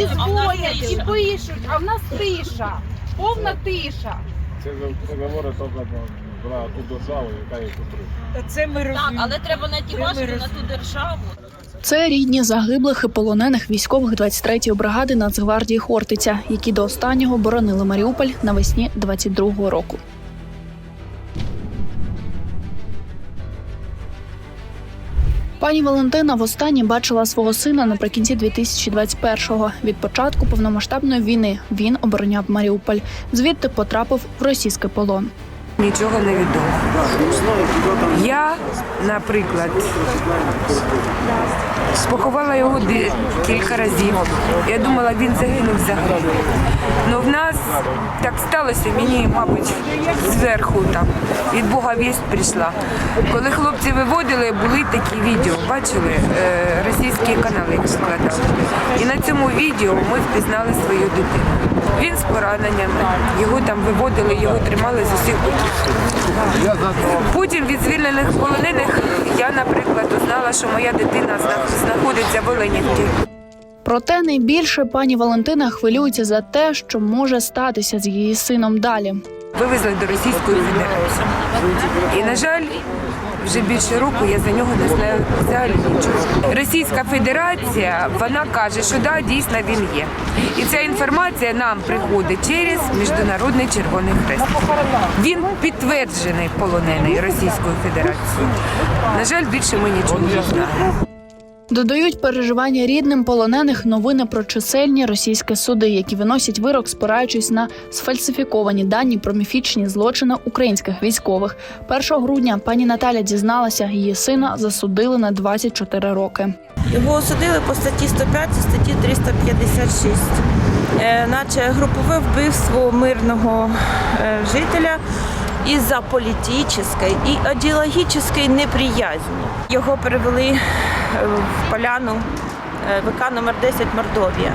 і дзвонять, і пишуть, а в нас тиша, повна тиша. Це, це говорить тільки про, про ту державу, яка їх утримує. Це ми Так, розуміємо. але треба Треба важко на ту державу. Це рідні загиблих і полонених військових 23-ї бригади Нацгвардії Хортиця, які до останнього боронили Маріуполь навесні 22-го року. Пані Валентина востаннє бачила свого сина наприкінці 2021-го. Від початку повномасштабної війни він обороняв Маріуполь. Звідти потрапив в російський полон. Нічого не відомо. Я, наприклад, поховала його кілька разів. Я думала, він загинув взагалі. Ну в нас так сталося, мені, мабуть, зверху там від Бога вість прийшла. Коли хлопці виводили, були такі відео, бачили, е, російські канали викладали. І на цьому відео ми впізнали свою дитину. Він з пораненнями, його там виводили, його тримали з усіх боків. Потім від звільнених полонених я, наприклад, узнала, що моя дитина зна- знаходиться в Оленівці. Проте найбільше пані Валентина хвилюється за те, що може статися з її сином далі. Вивезли до Російської Федерації. І, на жаль, вже більше року я за нього не знаю взагалі нічого. Російська Федерація вона каже, що да, дійсно він є. І ця інформація нам приходить через Міжнародний Червоний Хрест. Він підтверджений полонений Російською Федерацією. На жаль, більше ми нічого не знаємо. Додають переживання рідним полонених новини про чисельні російські суди, які виносять вирок, спираючись на сфальсифіковані дані про міфічні злочини українських військових. 1 грудня пані Наталя дізналася, її сина засудили на 24 роки. Його осудили по статті 105 і статті 356, е, наче групове вбивство мирного е, жителя із-за політичної і ідеологічної неприязні. Його перевели е, в поляну е, ВК номер 10 Мордовія.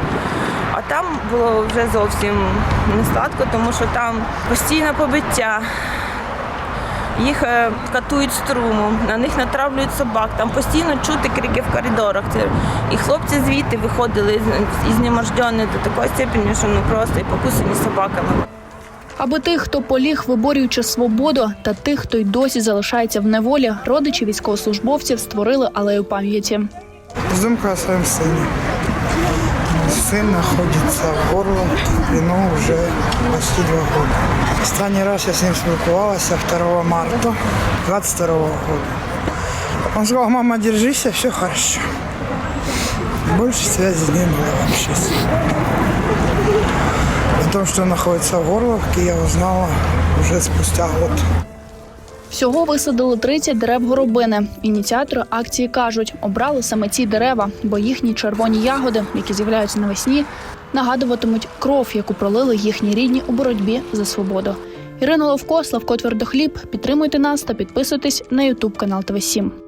А там було вже зовсім не сладко, тому що там постійне побиття, їх е, катують струмом, на них натравлюють собак, там постійно чути крики в коридорах. І хлопці звідти виходили з- ізнемождені до такої степені, що ну просто і покусані собаками. Аби тих, хто поліг, виборюючи свободу, та тих, хто й досі залишається в неволі, родичі військовослужбовців створили алею пам'яті. Думка о своем сыне. Сын находится в горло, в плену уже почти два года. Останній раз я с ним спілкувалася 2 марта 22 года. Он сказал, мама, держись, все хорошо. Больше связи не было вообще с ним. О том, что он находится в Горловке, я узнала уже спустя год. Всього висадили 30 дерев горобини. Ініціатори акції кажуть, обрали саме ці дерева, бо їхні червоні ягоди, які з'являються навесні, нагадуватимуть кров, яку пролили їхні рідні у боротьбі за свободу. Ірина Ловко, Славко Твердохліб. Підтримуйте нас та підписуйтесь на Ютуб канал ТВ 7